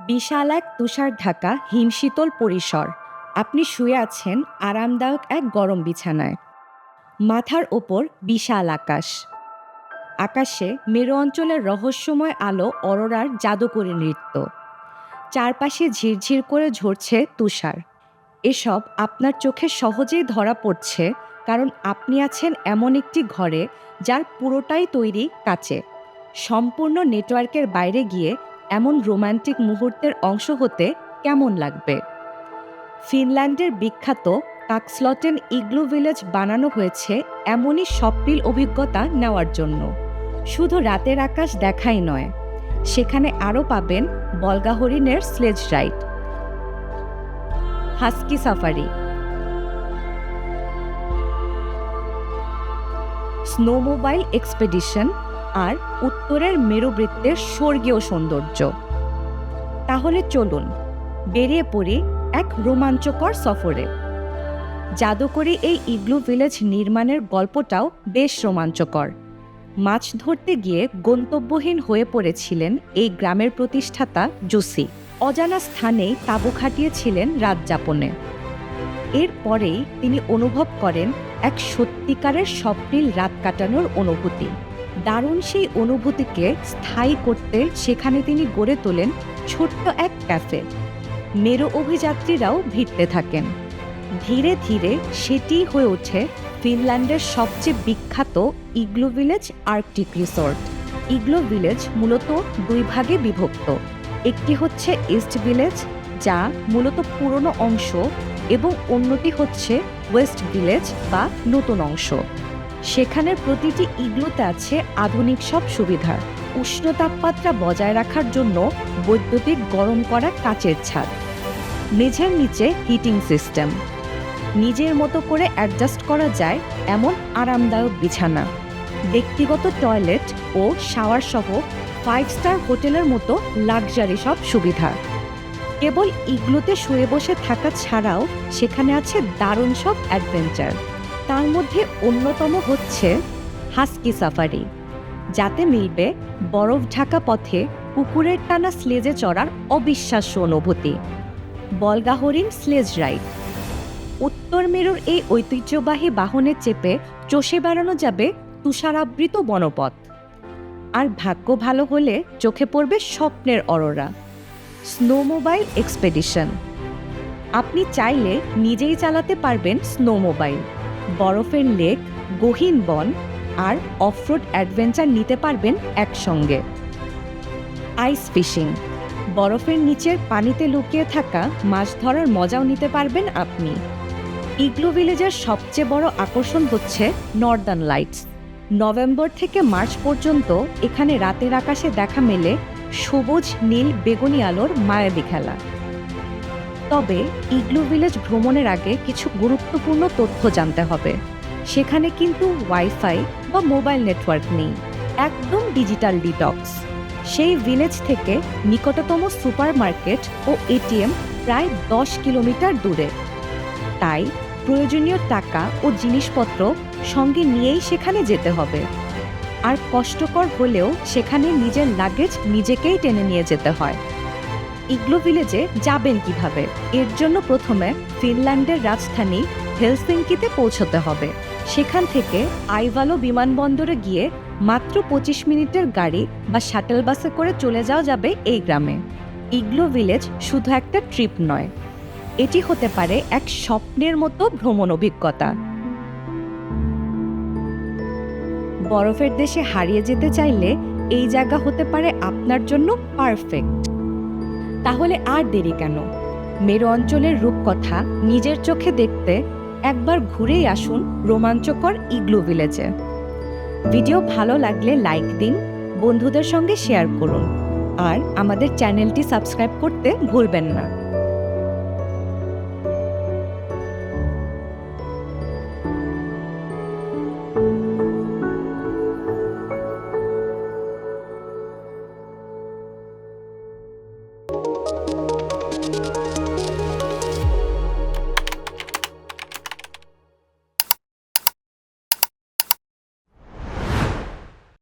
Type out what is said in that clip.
বিশাল এক তুষার ঢাকা হিমশীতল পরিসর। আপনি শুয়ে আছেন আরামদায়ক এক গরম বিছানায়। মাথার ওপর বিশাল আকাশ। আকাশে মেরু অঞ্চলের রহস্যময় আলো অরোরার জাদুকরী নৃত্য। চারপাশে ঝিরঝির করে ঝরছে তুষার। এসব আপনার চোখে সহজেই ধরা পড়ছে কারণ আপনি আছেন এমন একটি ঘরে যার পুরোটাই তৈরি কাচে। সম্পূর্ণ নেটওয়ার্কের বাইরে গিয়ে এমন রোমান্টিক মুহূর্তের অংশ হতে কেমন লাগবে? ফিনল্যান্ডের বিখ্যাত কাকস্লটেন ইগলু ভিলেজ বানানো হয়েছে এমনই স্বপ্নিল অভিজ্ঞতা নেওয়ার জন্য। শুধু রাতের আকাশ দেখাই নয়, সেখানে আরও পাবেন বলগা হরিণের sledge ride. Husky safari. Snowmobile expedition আর উত্তরের মেরুবৃত্তের স্বর্গীয় সৌন্দর্য। তাহলে চলুন, বেরিয়ে পড়ি এক রোমাঞ্চকর সফরে। জাদুকরি এই ইগলু ভিলেজ নির্মাণের গল্পটাও বেশ রোমাঞ্চকর। মাছ ধরতে গিয়ে গন্তব্যহীন হয়ে পড়েছিলেন এই গ্রামের প্রতিষ্ঠাতা জুসি। অজানা স্থানেই তাঁবু খাটিয়েছিলেন রাত যাপনে। এরপরেই তিনি অনুভব করেন এক সত্যিকারের স্বপ্নিল রাত কাটানোর অনুভূতি। দারুণ সেই অনুভূতিকে স্থায়ী করতে সেখানে তিনি গড়ে তোলেন ছোট্ট এক ক্যাফে। মেরু অভিযাত্রীরাও ভিড়তে থাকেন। ধীরে ধীরে সেটি হয়ে ওঠে ফিনল্যান্ডের সবচেয়ে বিখ্যাত igloo village arctic resort. Igloo village মূলত দুই ভাগে বিভক্ত। একটি হচ্ছে ইস্ট ভিলেজ, যা মূলত পুরনো অংশ, এবং অন্যটি হচ্ছে ওয়েস্ট ভিলেজ বা নতুন অংশ। সেখানের প্রতিটি ইগলোতে আছে আধুনিক সব সুবিধা উষ্ণ তাপমাত্রা বজায় রাখার জন্য বৈদ্যুতিক গরম করা কাচের ছাদ। মেঝের নিচে হিটিং সিস্টেম। নিজের মতো করে অ্যাডজাস্ট করা যায় এমন আরামদায়ক বিছানা। ব্যক্তিগত টয়লেট ও শাওয়ার সহ ফাইভ স্টার হোটেলের মতো লাক্সারি সব সুবিধা। কেবল ইগলোতে শুয়ে বসে থাকা ছাড়াও সেখানে আছে দারুণ সব অ্যাডভেঞ্চার। তার মধ্যে অন্যতম হচ্ছে হাস্কি সাফারি, যাতে মিলবে বরফ ঢাকা পথে পুকুরের টানা স্লেজে চড়ার অবিশ্বাস্য অনুভূতি। বলগা হরিণ স্লেজ রাইড। উত্তর মেরুর এই ঐতিহ্যবাহী বাহনে চেপে চষে বেড়ানো যাবে তুষারাবৃত বনপথ। আর ভাগ্য ভালো হলে চোখে পড়বে স্বপ্নের অরোরা। Snowmobile expedition. আপনি চাইলে নিজেই চালাতে পারবেন স্নোমোবাইল। বরফের লেক, গহীন বন আর অফরোড অ্যাডভেঞ্চার নিতে পারবেন একসঙ্গে। Ice fishing. বরফের নিচের পানিতে লুকিয়ে থাকা মাছ ধরার মজাও নিতে পারবেন আপনি। ইগলু ভিলেজের সবচেয়ে বড় আকর্ষণ হচ্ছে নর্দার্ন লাইটস। নভেম্বর থেকে মার্চ পর্যন্ত এখানে রাতের আকাশে দেখা মেলে সবুজ, নীল, বেগুনি আলোর মায়াবী খেলা। তবে ইগলু ভিলেজ ভ্রমণের আগে কিছু গুরুত্বপূর্ণ তথ্য জানতে হবে। সেখানে কিন্তু ওয়াইফাই বা মোবাইল নেটওয়ার্ক নেই, একদম ডিজিটাল ডিটক্স। সেই ভিলেজ থেকে নিকটতম সুপারমার্কেট ও এটিএম প্রায় দশ কিলোমিটার দূরে। তাই প্রয়োজনীয় টাকা ও জিনিসপত্র সঙ্গে নিয়েই সেখানে যেতে হবে। আর কষ্টকর হলেও সেখানে নিজের লাগেজ নিজেকেই টেনে নিয়ে যেতে হয়। ইগলো ভিলেজে যাবেন কীভাবে? এর জন্য প্রথমে ফিনল্যান্ডের রাজধানী হেলসিঙ্কিতে পৌঁছতে হবে। সেখান থেকে আইভালো বিমানবন্দরে গিয়ে মাত্র পঁচিশ মিনিটের গাড়ি বা শাটেল বাসে করে চলে যাওয়া যাবে এই গ্রামে। ইগলো ভিলেজ শুধু একটা ট্রিপ নয়, এটি হতে পারে এক স্বপ্নের মতো ভ্রমণ অভিজ্ঞতা। বরফের দেশে হারিয়ে যেতে চাইলে এই জায়গা হতে পারে আপনার জন্য পারফেক্ট। তাহলে আর দেরি কেন? মেরু অঞ্চলের রূপকথা নিজের চোখে দেখতে একবার ঘুরেই আসুন রোমাঞ্চকর ইগলু ভিলেজে। ভিডিও ভালো লাগলে লাইক দিন, বন্ধুদের সঙ্গে শেয়ার করুন, আর আমাদের চ্যানেলটি সাবস্ক্রাইব করতে ভুলবেন না।